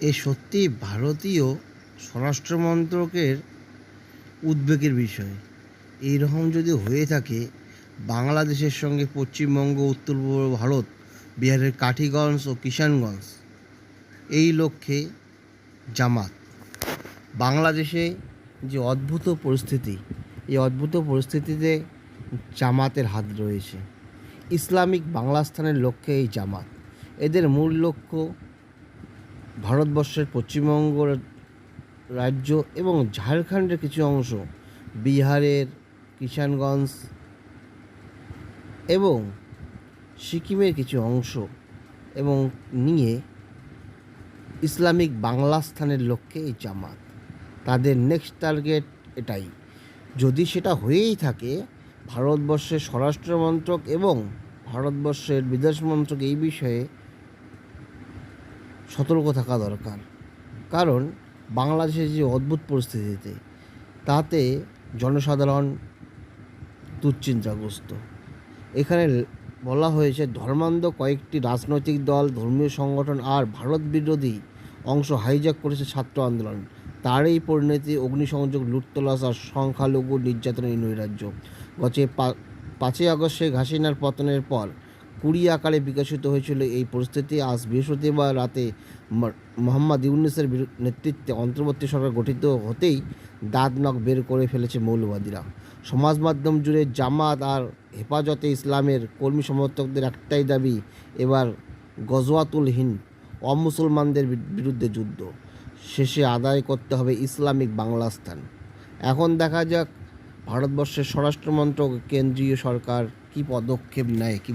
এ সত্যি ভারতীয় স্বরাষ্ট্র মন্ত্রকের উদ্বেগের বিষয়। এই রকম যদি হয়ে থাকে, বাংলাদেশের সঙ্গে পশ্চিমবঙ্গ উত্তর পূর্ব ভারত, বিহারের কাঠিগঞ্জ ও কিষানগঞ্জ, এই লক্ষ্যে জামাত। বাংলাদেশে যে অদ্ভুত পরিস্থিতি, এই অদ্ভুত পরিস্থিতিতে জামাতের হাত রয়েছে। ইসলামিক বাংলাস্থানের লক্ষ্যে এই জামাত। এদের মূল লক্ষ্য ভারতবর্ষের পশ্চিমবঙ্গ রাজ্য এবং ঝাড়খণ্ডের কিছু অংশ বিহারের, কিষানগঞ্জ এবং সিকিমের কিছু অংশ এবং নিয়ে ইসলামিক বাংলা স্থানের লক্ষ্যে এই জামাত। তাদের নেক্সট টার্গেট এটাই। যদি সেটা হয়েই থাকে, ভারতবর্ষের স্বরাষ্ট্র মন্ত্রক এবং ভারতবর্ষের বিদেশ মন্ত্রক এই বিষয়ে সতর্ক থাকা দরকার। কারণ বাংলাদেশের যে অদ্ভুত পরিস্থিতিতে, তাতে জনসাধারণ দুশ্চিন্তাগ্রস্ত। এখানে বলা হয়েছে, ধর্মান্ধ কয়েকটি রাজনৈতিক দল, ধর্মীয় সংগঠন আর ভারত বিরোধী অংশ হাইজ্যাক করেছে ছাত্র আন্দোলন। তারই পরিণতি অগ্নিসংযোগ লুটতলাস আর সংখ্যালঘু নির্যাতনের নৈরাজ্য গত পাঁচই আগস্ট ঘাসিনার পতনের পর কুড়ি আকারে বিকশিত হয়েছিল এই পরিস্থিতি। আজ বৃহস্পতিবার রাতে মোহাম্মদ ইউনুসের নেতৃত্বে অন্তর্বর্তী সরকার গঠিত হতেই দাঁত নখ বের করে ফেলেছে মৌলবাদীরা। সমাজ মাধ্যম জুড়ে জামাত আর হেফাজতে ইসলামের কর্মী সমর্থকদের একটাই দাবি, এবার গজওয়াতুল হিন্দ, অমুসলমানদের বিরুদ্ধে যুদ্ধ। শেষে আদায় করতে হবে ইসলামিক বাংলাস্থান এখন দেখা যাক ভারতবর্ষের স্বরাষ্ট্রমন্ত্রক কেন্দ্রীয় সরকার কী পদক্ষেপ নেয়, কী